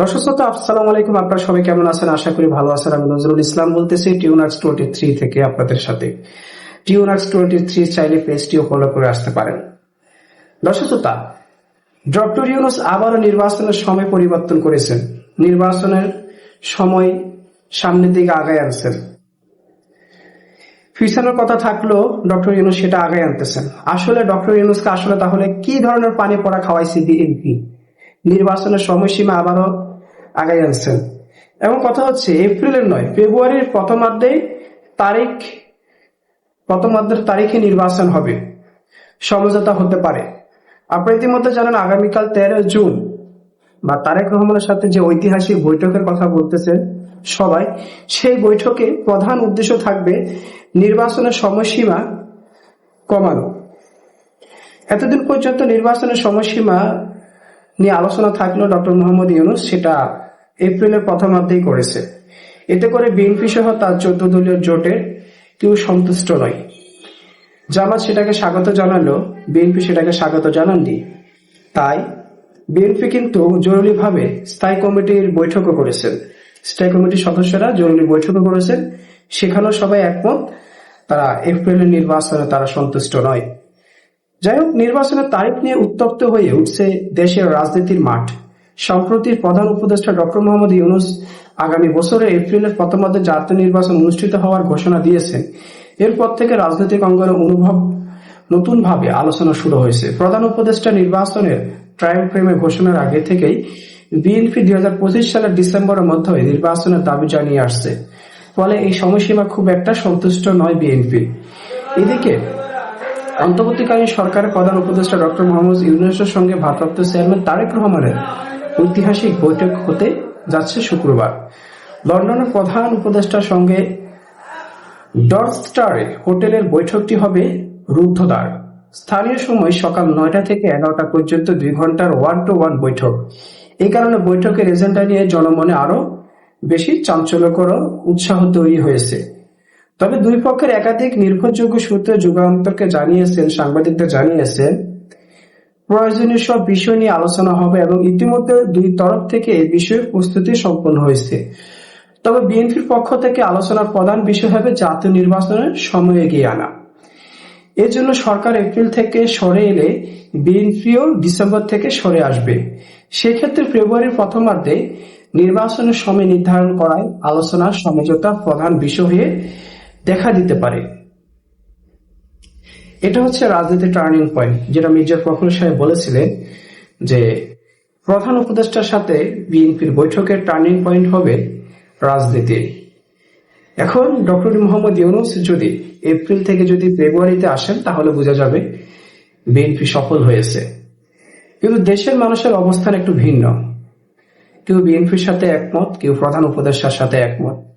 দর্শক কেমন আছেন? আশা করি ভালো আছেন। আমি নজরুল ইসলাম বলতেছি টিউনার্স থ্রি থেকে আপনাদের সাথে। টিউনার্স থ্রি চাইলে করে আসতে পারেন। ডক্টর ইউনুস আবারও নির্বাচনের সময় পরিবর্তন করেছেন। নির্বাচনের সময় সামনের দিকে আগায় আনছেন। ফিউচারের কথা থাকলেও ডক্টর ইউনুস সেটা আগায় আনতেছেন। আসলে ডক্টর ইউনুসকে আসলে তাহলে কি ধরনের পানি পড়া খাওয়াইছে বিএনপি নির্বাচনের সময়সীমা আবারও আগায় আনছেন এবং কথা হচ্ছে, এপ্রিলের নয়, ফেব্রুয়ারির প্রথমার্ধে তারিখ প্রথমার্ধের তারিখে নির্বাচন হবে। সমঝোতা হতে পারে। আপনারা ইতিমধ্যে জানেন, আগামীকাল তেরো জুন বা তারেক রহমানের সাথে যে ঐতিহাসিক বৈঠকের কথা বলতেছে সবাই, সেই বৈঠকে প্রধান উদ্দেশ্য থাকবে নির্বাচনের সময়সীমা কমানো। এতদিন পর্যন্ত নির্বাচনের সময়সীমা নিয়ে আলোচনা থাকলেও ডক্টর মোহাম্মদ ইউনুস, সেটা এপ্রিলের প্রথমার্ধেই করেছে। এতে করে বিএনপি সহ তার চোদ্দ দলীয় জোটের কেউ সন্তুষ্ট নয়। জামাত সেটাকে স্বাগত জানালো, বিএনপি সেটাকে স্বাগত জানাননি। তাই বিএনপি কিন্তু জরুরিভাবে স্থায়ী কমিটির বৈঠকও করেছেন। স্থায়ী কমিটির সদস্যরা জরুরি বৈঠকও করেছেন। সেখানেও সবাই একমত, তারা এপ্রিলের নির্বাচনে তারা সন্তুষ্ট নয়। যাই হোক নির্বাচনের তারিখ নিয়ে উত্তপ্ত হয়ে উঠছে দেশের রাজনীতির মাঠ। সম্প্রতি প্রধান উপদেষ্টা ডক্টর মোহাম্মদ ইউনুস আগামী বছরে এপ্রিলের প্রথমার্ধে জাতীয় নির্বাচন অনুষ্ঠিত হওয়ার ঘোষণা দিয়েছেন। এরপর থেকে রাজনৈতিক অঙ্গনে অনুভব নতুন ভাবে আলোচনা শুরু হয়েছে। প্রধান উপদেষ্টা নির্বাচনের টাইম ফ্রেমে ঘোষণার আগে থেকেই বিএনপি দুই হাজার পঁচিশ সালের ডিসেম্বরের মধ্যে নির্বাচনের দাবি জানিয়ে আসছে। ফলে এই সময়সীমা খুব একটা সন্তুষ্ট নয় বিএনপি। এদিকে অন্তর্বর্তীকালীন সরকারের প্রধান উপদেষ্টা ডক্টর মোহাম্মদ ইউনুসের সঙ্গে ভারপ্রাপ্ত চেয়ারম্যান তারেক রহমানের ঐতিহাসিক বৈঠক হতে যাচ্ছে শুক্রবার। লন্ডনের প্রধান উপদেষ্টার সঙ্গে ডর্স্টারে হোটেলের বৈঠকটি হবে রুদ্ধদ্বার। স্থানীয় সময় সকাল নয়টা থেকে এগারোটা পর্যন্ত দুই ঘণ্টার ওয়ান টু ওয়ান বৈঠক। এই কারণে বৈঠকের এজেন্ডা নিয়ে জনমনে আরও বেশি চাঞ্চল্যকর উৎসাহ তৈরি হয়েছে। তবে দুই পক্ষের একাধিক নির্ভরযোগ্য সূত্রে যুগান্তরকে জানিয়েছেন, সাংবাদিকদের জানিয়েছেন, প্রয়োজনীয় সব বিষয় নিয়ে আলোচনা হবে এবং ইতিমধ্যে দুই তরফ থেকে এই বিষয়ে প্রস্তুতি সম্পন্ন হয়েছে। তবে বিএনপির পক্ষ থেকে আলোচনার প্রধান বিষয় হবে জাতীয় নির্বাচনের সময় এগিয়ে আনা। এর জন্য সরকার এপ্রিল থেকে সরে এলে বিএনপিও ডিসেম্বর থেকে সরে আসবে। সেক্ষেত্রে ফেব্রুয়ারির প্রথমার্ধে নির্বাচনের সময় নির্ধারণ করায় আলোচনার সমঝোতা প্রধান বিষয় হয়ে দেখা দিতে পারে। এটা হচ্ছে রাজনীতি টার্নিং পয়েন্ট যেটা মির্জা ফখরুল সাহেব বলেছিলেন যে প্রধান উপদেষ্টার সাথে বিএনপির বৈঠকের টার্নিং পয়েন্ট হবে রাজনীতি। এখন ডক্টর মোহাম্মদ ইউনুস যদি এপ্রিল থেকে যদি ফেব্রুয়ারিতে আসেন, তাহলে বোঝা যাবে বিএনপি সফল হয়েছে। কিন্তু দেশের মানুষের অবস্থান একটু ভিন্ন। কেউ বিএনপির সাথে একমত, কেউ প্রধান উপদেষ্টার সাথে একমত।